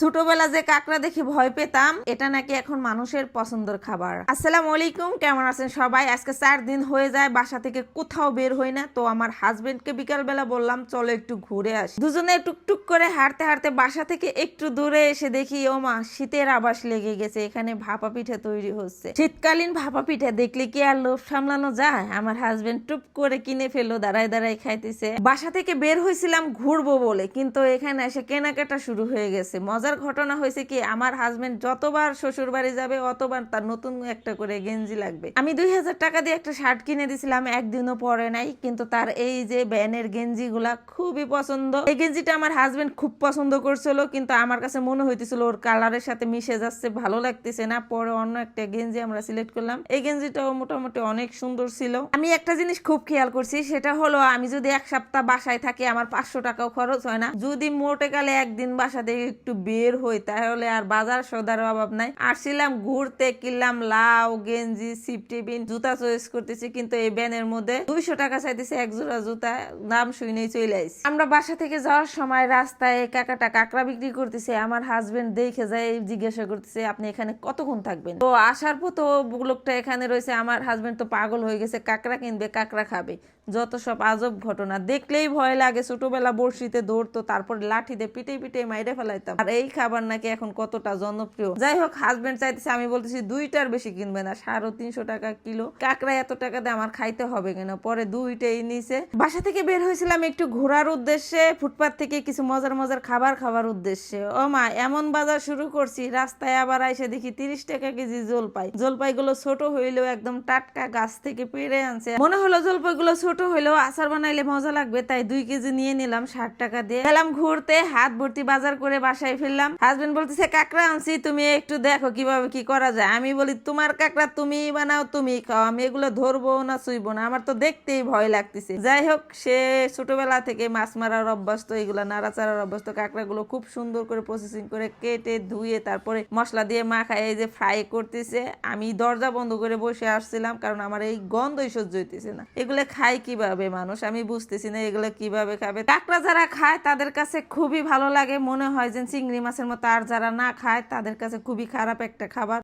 ছোটবেলা যে কাকড়া দেখে ভয় পেতাম, এটা নাকি এখন মানুষের পছন্দের খাবার। আসসালামু আলাইকুম, কেমন আছেন সবাই? আজকে চার দিন হয়ে যায়, বাসা থেকে কোথাও বের হই না। তো আমার হাজবেন্ডকে বিকালবেলা বললাম, চলো একটু ঘুরে আসি। দুজনে টুকটুক করে হাঁটতে হাঁটতে বাসা থেকে একটু দূরে এসে দেখি, ও মা, শীতের আবাস লেগে গেছে, এখানে ভাপা পিঠে তৈরি হচ্ছে। শীতকালীন ভাপা পিঠে দেখলে কি আর লোভ সামলানো যায়? আমার হাজবেন্ড টুপ করে কিনে ফেলল, দাঁড়ায় দাঁড়ায় খাইতেছে। বাসা থেকে বের হয়েছিলাম ঘুরবো বলে, কিন্তু এখানে এসে কেনাকাটা শুরু হয়ে গেছে। মজার ঘটনা হয়েছে কি, আমার হাজবেন্ড যতবার শ্বশুর বাড়ি যাবে, অতবার তার নতুন একটা করে গেঞ্জি লাগবে। আমি দুই হাজার টাকা দিয়ে একটা শার্ট কিনে দিছিলাম, একদিনও পরে নাই, কিন্তু তার এই যে ব্যানের গেঞ্জি গুলা খুবই পছন্দ। এই গেঞ্জিটা আমার হাজবেন্ড খুব পছন্দ করছিল, কিন্তু আমার কাছে মনে হইতেছিল ওর কালারের সাথে মিশে যাচ্ছে, ভালো লাগতেছে না। পরে অন্য একটা গেঞ্জি আমরা সিলেক্ট করলাম। এই গেঞ্জিটাও মোটামুটি অনেক সুন্দর ছিল। আমি একটা জিনিস খুব খেয়াল করছি, সেটা হলো আমি যদি এক সপ্তাহ বাসায় থাকি, আমার পাঁচশো টাকাও খরচ হয় না। যদি মোটে কালে একদিন বাসা থেকে একটু বের হই, তাহলে আর বাজার সদার অভাব নাই। আসছিলাম, ঘুরতে কিনলাম লাউ, গেঞ্জি টিফিন, জুতা চয়েস করতেছি, কিন্তু এই ব্যানের মধ্যে দুইশো টাকা চাইতেছে, এক জোড়া জুতা, দাম শুনেই চলে আইছি। আমরা বাসা থেকে যাওয়ার সময় রাস্তায় কাকাটা কাঁকড়া বিক্রি করতেছে, আমার হাজবেন্ড দেখে যায়, জিজ্ঞাসা করতেছে, আপনি এখানে কতক্ষণ থাকবেন? তো আসার পর তো লোকটা এখানে রয়েছে, আমার হাজবেন্ড তো পাগল হয়ে গেছে, কাঁকড়া কিনবে, কাঁকড়া খাবে। যত সব আজব ঘটনা, দেখলেই ভয় লাগে, ছোটবেলা বড়শিতে দৌড়তো, তারপর লাঠিতে পিটে পিটে মাইরে ফেলাইতাম। আর এই খাবার নাকি এখন কতটা জনপ্রিয়? যাই হোক হাজবেন্ড চাইতেছে, আমি বলতেছি দুইটার বেশি কিনবে না। সাড়ে তিনশো টাকা কিলো। কাকড়া এত টাকা দিয়ে আমার খাইতে হবে কেন? পরে দুইটাই নিছে। বাসা থেকে বের হয়েছিলাম একটু ঘোরার উদ্দেশ্যে, ফুটপাত থেকে কিছু মজার মজার খাবার খাবার উদ্দেশ্যে। ও মা, এমন বাজার শুরু করছি, রাস্তায় আবার এসে দেখি তিরিশ টাকা কেজি জলপাই। গুলো ছোট হইলেও একদম টাটকা গাছ থেকে পেড়ে আনছে। মনে হলো জলপাই গুলো ছোট হইলেও আচার বানাইলে মজা লাগবে, তাই দুই কেজি নিয়ে নিলাম ষাট টাকা দিয়ে। গেলাম ঘুরতে, হাত ভর্তি বাজার করে বাসায় ফিরলাম হাজবেন্ড বলতেছে, কাকড়া আনছি, তুমি একটু দেখো কীভাবে কি করা যায়। আমি বলি, তোমার কাকড়া তুমি বানাও তুমি খাও, আমি এগুলো ধরবো না ছুইবো না, আমার তো দেখতেই ভয় লাগতেছে। যাই হোক, সে ছোটবেলা থেকে মাছ মারার অভ্যস্ত, এগুলো নাড়াচাড়ার অভ্যস্ত, কাঁকড়াগুলো খুব সুন্দর করে প্রসেসিং করে কেটে ধুয়ে তারপরে মশলা দিয়ে মাখায়, এই যে ফ্রাই করতেছে। আমি দরজা বন্ধ করে বসে আসছিলাম, কারণ আমার এই গন্ধই সহ্য হইতেছে না। এগুলো খায় কীভাবে মানুষ? আমি বুঝতেছি না এগুলো কীভাবে খাবে। কাঁকড়া যারা খায়, তাদের কাছে খুবই ভালো লাগে। মনে হয় যে চিংড়ি মাছের মতো আর যারা না খায় তাদের কাছে খুবই খারাপ একটা খাবার।